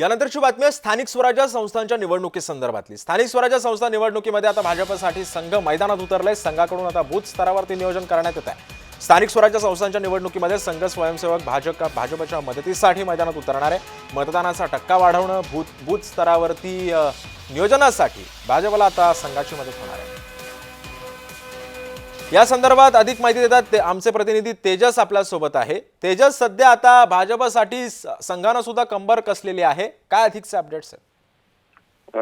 यानंतरची बातमी आहे स्थानिक स्वराज्य संस्थांच्या निवडणुकीसंदर्भातली. स्थानिक स्वराज्य संस्था निवडणुकीमध्ये आता भाजपसाठी संघ मैदानात उतरलाय. संघाकडून आता बूथ स्तरावरती नियोजन करण्यात येत आहे. स्थानिक स्वराज्य संस्थांच्या निवडणुकीमध्ये संघ स्वयंसेवक भाजप भाजपच्या मदतीसाठी मैदानात उतरणार आहे. मतदानाचा टक्का वाढवणं बूथ बूथ स्तरावरती नियोजनासाठी भाजपला आता संघाची मदत होणार आहे. या संदर्भात अधिक माहिती देतात ते आमचे प्रतिनिधी तेजस आपल्यासोबत आहे. तेजस सध्या आता भाजपसाठी संघानं सुद्धा कंबर कसलेली आहे? काय अधिकचे अपडेट्स आहेत?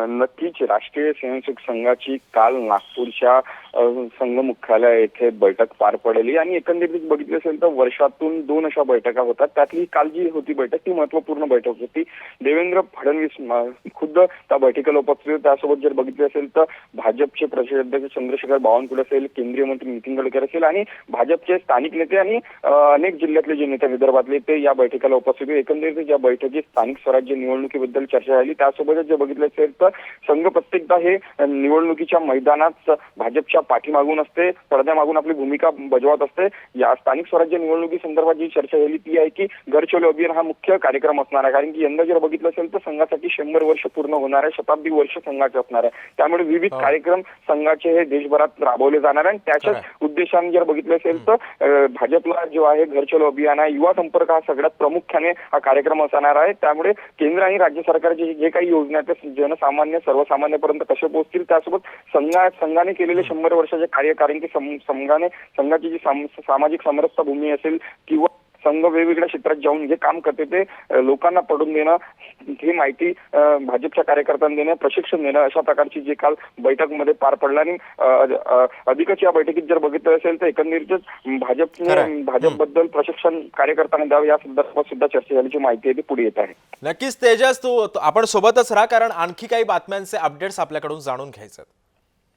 नक्कीच. राष्ट्रीय स्वयंसेवक संघाची काल नागपूरच्या संघ मुख्यालय येथे बैठक पार पडली आणि एकंदरीत बघितली असेल तर वर्षातून दोन अशा बैठका होतात. त्यातली काल जी होती बैठक ती महत्त्वपूर्ण बैठक होती. देवेंद्र फडणवीस खुद्द त्या बैठकीला उपस्थित होते. त्यासोबत जर बघितली असेल तर भाजपचे प्रदेशाध्यक्ष चंद्रशेखर बावनकुळे असेल केंद्रीय मंत्री नितीन गडकरी असेल आणि भाजपचे स्थानिक नेते आणि अनेक जिल्ह्यातले जे नेते विदर्भातले ते या बैठकीला उपस्थित होते. एकंदरीत या बैठकीत स्थानिक स्वराज्य निवडणुकीबद्दल चर्चा झाली त्यासोबतच जर बघितलं असेल तर संघ प्रत्येकदा हे निवडणुकीच्या मैदानात भाजपच्या पाठीमागून असते पडद्यामागून आपली भूमिका बजावत असते या स्थानिक स्वराज्य निवडणुकी संदर्भात जी चर्चा झाली ती आहे की घर चलो अभियान हा मुख्य कार्यक्रम असणार आहे कारण की यंदा जर बघितलं असेल तर संघासाठी शंभर वर्ष पूर्ण होणार आहे शताब्दी वर्ष संघाचे असणार आहे त्यामुळे विविध हो. कार्यक्रम संघाचे हे देशभरात राबवले जाणार आहे आणि त्याच्याच. उद्देशाने जर बघितलं असेल तर भाजपला जो आहे घर चलो अभियान आहे युवा संपर्क हा सगळ्यात प्रामुख्याने हा कार्यक्रम असणार आहे. त्यामुळे केंद्र आणि राज्य सरकारचे जे काही योजना आहेत जनसामान्य सर्वसामान्यपर्यंत कसे पोहोचतील त्यासोबत संघा संघाने केलेले शंभर वर्षाचे कार्य कारण की संघाने संघाची जी साम- सामाजिक समरसता भूमी असेल किंवा संघ वेगवेगळ्या क्षेत्रात जाऊन जे काम करते. ते लोकांना पडून देणं ही माहिती भाजपच्या कार्यकर्त्यांना देणं प्रशिक्षण देणं अशा प्रकारची जे काल बैठकमध्ये पार पडला आणि अधिकच या बैठकीत जर बघितलं असेल तर एकंदरीतच. भाजपने भाजपबद्दल प्रशिक्षण कार्यकर्त्यांना द्यावं या संदर्भात सुद्धा चर्चा झाल्याची माहिती आहे ती पुढे येत आहे. नक्कीच तेजस तू आपण सोबतच राहा कारण आणखी काही बातम्यांचे अपडेट्स आपल्याकडून जाणून घ्यायचे